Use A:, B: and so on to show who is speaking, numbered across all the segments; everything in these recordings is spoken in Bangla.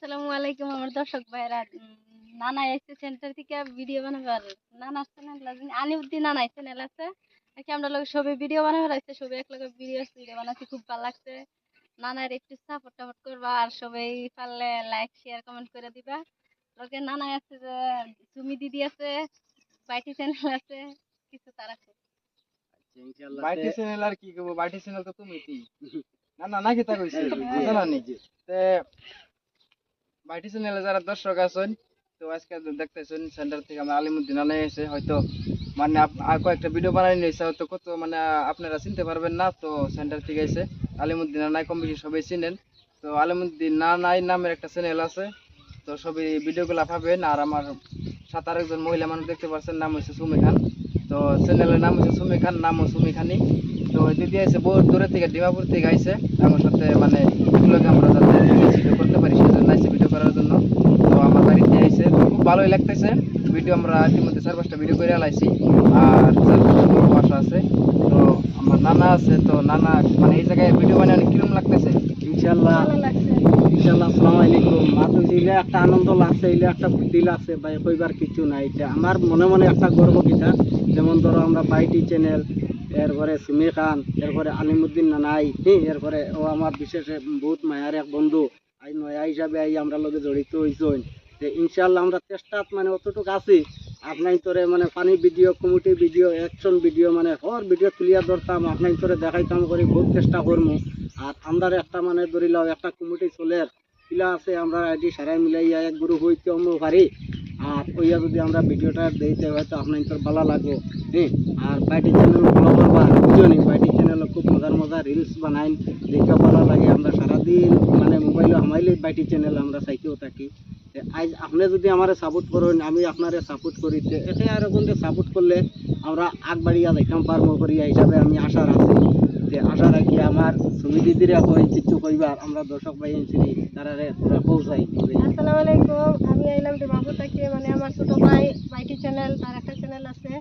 A: আসসালামু আলাইকুম আমার দর্শক ভাইরা নানা এসে সেন্টার থেকে ভিডিও বানাবার। নানা চ্যানেল আছে আলিউদ্দিন নানা চ্যানেল আছে। নাকি আমরা লোক সবে ভিডিও বানাবার আছে সবে এক লগে ভিডিও ভিডিও বানাচ্ছি খুব ভালো লাগছে। নানার একটু সাপোর্ট টাপোর্ট করবা আর সবাই পারলে লাইক শেয়ার কমেন্ট করে দিবা। লোকে নানা আছে যে সুমি দিদি আছে বাইটি চ্যানেল আছে কিছু তার আছে।
B: বাইটি চ্যানেল আর কি করব? বাইটি চ্যানেল তো তুমি কি না না নাকি তা কইছি?
A: হ্যাঁ।
B: জানা নি তে বাইটি চ্যানেলে যারা দর্শক আছেন, তো আজকে দেখতেছেন সেন্টার থেকে আমরা আলিমুদ্দিন আলাই এসে হয়তো মানে কয়েকটা ভিডিও বানাই নিয়েছে, হয়তো কত মানে আপনারা চিনতে পারবেন না, তো সেন্টার থেকে এসে আলিমুদ্দিন আনাই কম বেশি সবাই চিনেন। তো আলিমুদ্দিন না নাই নামের একটা চ্যানেল আছে, তো সবই ভিডিওগুলো পাবেন আর আমার সাত আরেকজন মহিলা মানুষ দেখতে পাচ্ছেন নাম হচ্ছে সুমি খান। তো চ্যানেলের নাম হচ্ছে সুমি খান নামও সুমি খানি। তো দিদি আইসে বহু দূরে থেকে, ডিমাপুর থেকে আইসে আমার সাথে মানে আমরা যাতে ভিডিও করতে পারি সেজন্য আইসে ভিডিও করার জন্য তো আমার বাড়িতে আইসে তো খুব ভালোই লাগতেছে। ভিডিও আমরা ইতিমধ্যে চার পাঁচটা ভিডিও করে আলাইছি। আর চার বাসা আছে। তো আমার নানা আছে তো নানা মানে এই জায়গায় ভিডিও বানিয়ে অনেক কিরম লাগতেছে?
C: ইনশাল্লাহ
A: ভালো লাগছে।
C: ইনশাল্লাহ আসসালামু আলাইকুম একটা আনন্দ লাগছে এলে একটা লাগছে ভাই কইবার কিছু নাই। এটা আমার মনে মনে একটা গর্ব কিটা যেমন ধরো আমরা বাইটি চ্যানেল এরপরে সুমি খান এরপরে আলিমুদ্দিন নানাই হ্যাঁ এরপরে ও আমার বিশেষ বহুত মায়ার এক বন্ধু। আই নয়া হিসাবে আই আমরা লগে জড়িত হইছই। যে ইনশাল্লাহ আমরা চেষ্টাত মানে অতটুকু আছি। আপনার তোরে মানে পানি video, committee video action video মানে হর ভিডিও ক্লিয়ার ধরতাম, আপনার তোরে দেখাইতাম করি, বহুত চেষ্টা করব আর আমরা একটা মানে ধরি লও, একটা কমিটি চলে কিলা আছে, আমরা এটি সারাই মিলাইয়া এক গ্রুপ হইতে আমরা পারি আর ওইয়া যদি আমরা ভিডিওটা দিতে হয়তো আপনার তোর ভালো লাগবো হ্যাঁ? আর বাইটি চ্যানেল ফলো করবা, বুঝনি? বাইটি চ্যানেল খুব মজার মজার রিলস বানাইন দেখে ভালো লাগে, আমরা সারাদিন মানে মোবাইলে হামাইলে বাইটি চ্যানেল আমরা চাইতেও থাকি। আজ আপনি যদি আমার সাপোর্ট করেন, আমি আপনারে সাপোর্ট করি এতে আর এখন সাপোর্ট করলে আমরা আগবাড়িয়া দেখাম পারব করিয়া হিসাবে আমি আশা রাখি যে আশা রাখি আমার ছবি দিদিরা কই কিছু কইবার আমরা দর্শক ভাই চিনি তারা পুরা পৌঁছাই
A: আসসালামু আলাইকুম। আমি আইলাম ডিমাপুর থেকে মানে আমার ছোট ভাই, ভাইটি চ্যানেল তার একটা চ্যানেল আছে।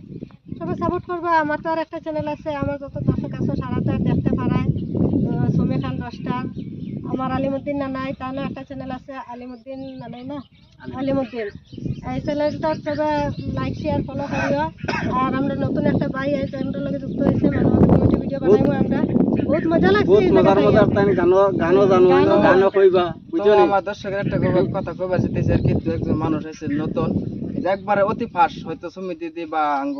A: সবাই সাপোর্ট করবা। আমার তো আর একটা চ্যানেল আছে আমার যত দর্শক আছে সারা তো দেখতে পারায়। সমীর খান দশটা। আমার আলিমুদ্দিন নানাই তারও একটা চ্যানেল আছে আলিমুদ্দিন নানাই না? আলিমুদ্দিন। এই চ্যানেলটা সবাই লাইক শেয়ার ফলো করিও। আর আমরা নতুন একটা ভাই এই চ্যানেলটার লগে যুক্ত হয়েছে মানে আমাদের ভিডিও বানাইবো আমরা। বহুত মজা লাগছে
C: বহুত মজার মজার তাই গানো গানো জানো গানো কইবা।
B: তো
C: বুঝলি
B: আমার দর্শকের একটা কথা কইবার চাইতেছে আর একজন মানুষ আছে নতুন। যে একবারে অতি ফাঁস হয়তো সুমি দিদি বা আঙ্গ।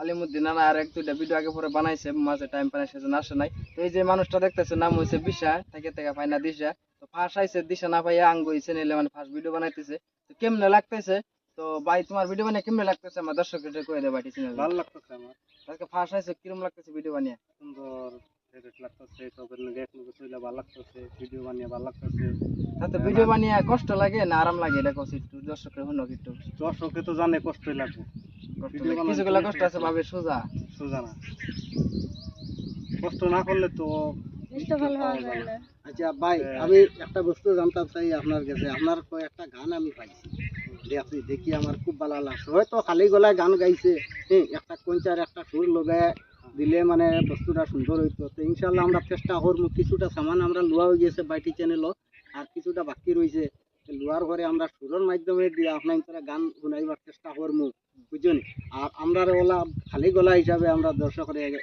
B: আলিমুদ্দিন নানা আর এক দুইটা ভিডিও আগে পরে বানাইছে মাঝে টাইম পায় না সেজন্য আসে নাই। তো এই যে মানুষটা দেখতেছে নাম হইছে বিশা থেকে থেকে পায় না দিশা। তো ফাঁস আইছে দিশা না পাইয়া আঙ্গ হইছে নিলে মানে ফার্স্ট ভিডিও বানাইতেছে। তো কেমনে লাগতেছে? তো ভাই তোমার ভিডিও বানিয়ে কেমনে লাগতেছে আমার দর্শকের কয়ে দে বাটি চ্যানেল
C: ভালো লাগতেছে আমার।
B: আজকে ফাঁস আইছে কিরম লাগতেছে ভিডিও বানিয়ে?
C: সুন্দর লাগতেছে চইলা ভালো লাগতেছে ভিডিও বানিয়ে ভালো লাগতেছে।
B: তাতে ভিডিও বানিয়ে কষ্ট লাগে না আরাম লাগে? এটা কষ্ট একটু দর্শকের হলো একটু।
C: দর্শকে তো জানে কষ্টই লাগবে।
B: কষ্ট
C: Video
B: লাগে।
C: বানাতে
B: কিছুগুলা কষ্ট আছে
C: আছে।
B: ভাবে সোজা।
C: সোজা না। কষ্ট না করলে তো
A: জিনিসটা ভালো হওয়া যায় না।
C: আচ্ছা ভাই আমি একটা বস্তু জানতে চাই আপনার কাছে। আপনার গান আমি পাইছি। দেখছি দেখি আমার খুব ভালো লাগছে। হয়তো খালি গলায় গান গাইছে হ্যাঁ একটা কঞ্চার একটা সুর লগায় দিলে মানে বস্তুটা সুন্দর হইতো। তো ইনশাল্লাহ আমরা চেষ্টা করব। কিছুটা সামান আমরা লোয়া হয়ে গেছে বাইটি চ্যানেলও আর কিছুটা বাকি রয়েছে লোয়ার ঘরে আমরা সুরের মাধ্যমে দিয়ে আপনার তারা গান শুনাইবার চেষ্টা করব বুঝছেন? আর আমরা ওলা খালি গলা হিসাবে আমরা দর্শকের এক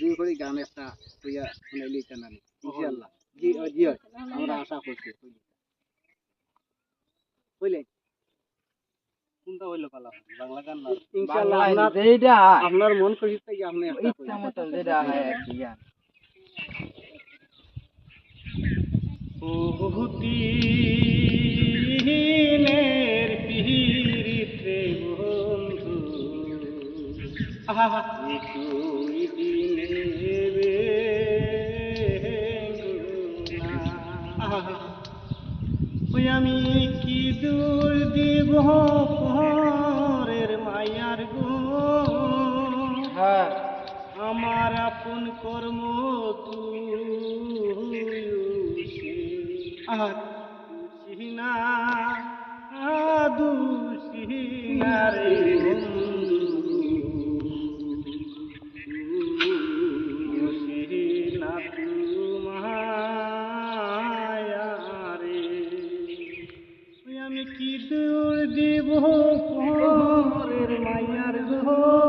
C: দুই করে গান একটা হইয়া শুনাইলি চ্যানেল ইনশাল্লাহ জি জি আমরা আশা করছি। বুঝলেন কোনটা হইল পালা? বাংলা গান না? ইনশাআল্লাহ আপনার মন খুশি থেকে আপনি
B: ইচ্ছা মতন যেটা হয় আর কি
C: ওই আমি কি দূর দিব পরের মায়ার গো
B: হ্যাঁ।
C: আমার আপন কর্ম তুই আর কি দূর দিব পরের মায়ার ঘর